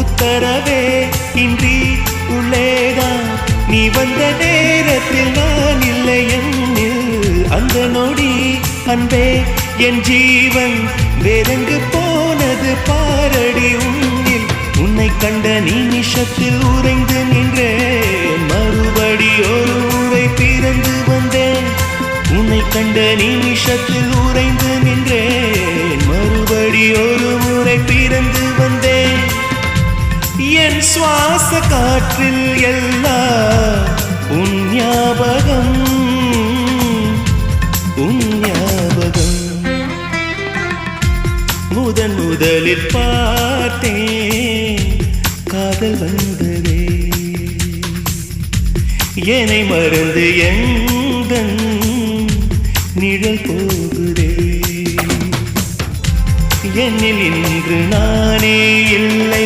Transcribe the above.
உத்தரவே இன்றி உள்ளேதான். நீ வந்த நேரத்தில் நான் இல்லை என்னில் அந்த நொடி அன்பே என் ஜீவன் வேறெங்கு போனது பாரடி உன்னில். உன்னை கண்ட நிமிஷத்தில் உறைந்து நின்றேன். மறுபடி ஒரு முறை பிறந்து வந்தேன். உன்னை கண்ட நிமிஷத்தில் உறைந்து நின்றேன். மறுபடி ஒரு என் சுவாச காற்றில் எல்லாம் உன் ஞாபகம் உன் ஞாபகம். முதன் முதலில் பார்த்தேன் காதல் வந்ததே. என்னை மறந்து எந்தன் நிழல் போகுதே. என்னில் இன்று நானே இல்லை.